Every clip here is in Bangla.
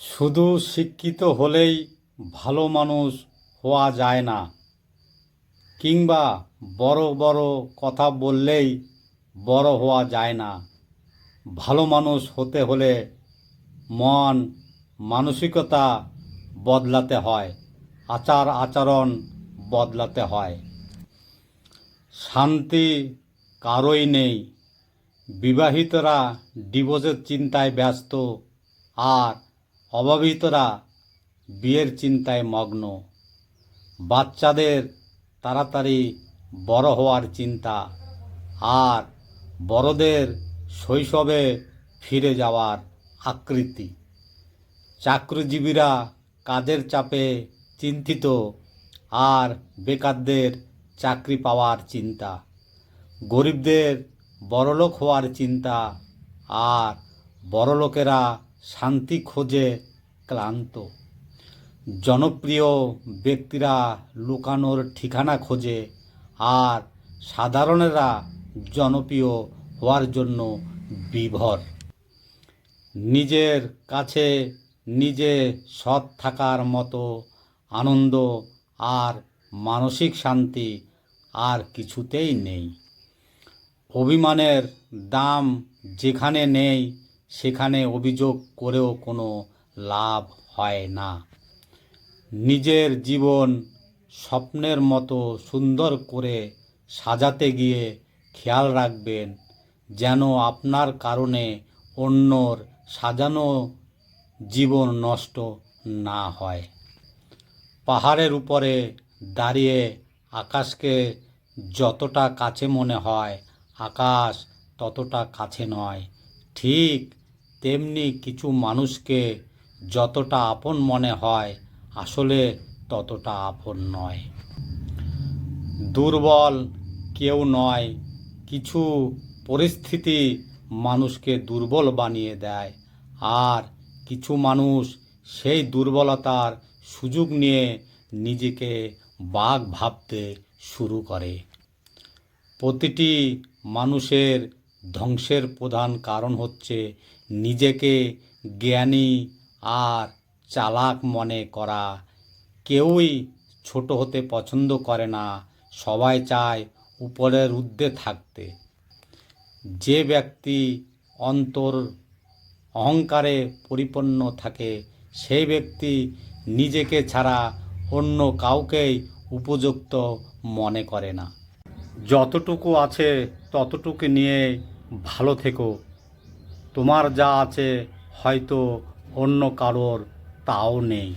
শুধু শিক্ষিত হলেই ভালো মানুষ হওয়া যায় না। কিংবা বড় বড় কথা বললেই বড় হওয়া যায় না। ভালো মানুষ হতে হলে মন, মানসিকতা বদলাতে হয়, আচার আচরণ বদলাতে হয়। শান্তি কারোই নেই। বিবাহিতরা ডিভোর্সের চিন্তায় ব্যস্ত, আর অবিবাহিতরা বিয়ের চিন্তায় মগ্ন। বাচ্চাদের তাড়াতাড়ি বড় হওয়ার চিন্তা আর বড়দের শৈশবে ফিরে যাওয়ার আকৃতি। চাকরিজীবীরা কাজের চাপে চিন্তিত আর বেকারদের চাকরি পাওয়ার চিন্তা। গরিবদের বড়লোক হওয়ার চিন্তা আর বড়লোকেরা শান্তি খোঁজে ক্লান্ত। জনপ্রিয় ব্যক্তিরা লুকানোর ঠিকানা খোঁজে আর সাধারণেরা জনপ্রিয় হওয়ার জন্য বিভর। নিজের কাছে নিজে সৎ থাকার মতো আনন্দ আর মানসিক শান্তি আর কিছুতেই নেই। অভিমানের দাম যেখানে নেই সেখানে অভিযোগ করেও কোনো লাভ হয় না। নিজের জীবন স্বপ্নের মতো সুন্দর করে সাজাতে গিয়ে খেয়াল রাখবেন যেন আপনার কারণে অন্যর সাজানো জীবন নষ্ট না হয়। পাহাড়ের উপরে দাঁড়িয়ে আকাশকে যতটা কাছে মনে হয়, আকাশ ততটা কাছে নয়। ঠিক তেমনি কিছু মানুষকে যতটা আপন মনে হয়, আসলে ততটা আপন নয়। দুর্বল কেউ নয়, কিছু পরিস্থিতি মানুষকে দুর্বল বানিয়ে দেয়, আর কিছু মানুষ সেই দুর্বলতার সুযোগ নিয়ে নিজেকে বাঘ ভাবতে শুরু করে। প্রতিটি মানুষের ধ্বংসের প্রধান কারণ হচ্ছে নিজেকে জ্ঞানী আর চালাক মনে করা। কেউই ছোট হতে পছন্দ করে না, সবাই চায় উপরের ঊর্ধ্বে থাকতে। যে ব্যক্তি অন্তর অহংকারে পরিপূর্ণ থাকে, সেই ব্যক্তি নিজেকে ছাড়া অন্য কাউকেই উপযুক্ত মনে করে না। যতটুকু আছে ততটুকু নিয়ে ভালো থেকো। তোমার যা আছে হয়তো অন্য কারোর তাও নেই।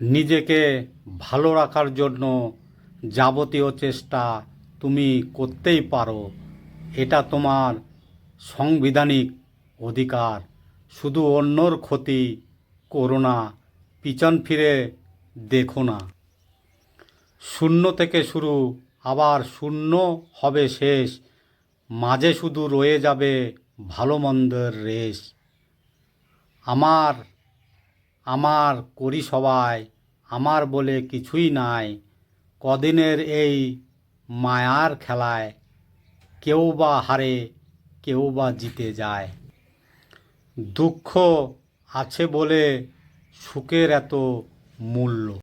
নিজেকে ভালো রাখার জন্য যাবতীয় চেষ্টা তুমি করতেই পারো। এটা তোমার সাংবিধানিক অধিকার। শুধু অন্যর ক্ষতি করো না, পিছন ফিরে দেখো না। শূন্য থেকে শুরু, আবার শূন্য হবে শেষ। মাঝে শুধু রয়ে যাবে ভালো মন্দের রেশ। আমার আমার করি সবাই, আমার বলে কিছুই নাই। কদিনের এই মায়ার খেলায় কেউ বা হারে, কেউ বা জিতে যায়। দুঃখ আছে বলে সুখের এত মূল্য।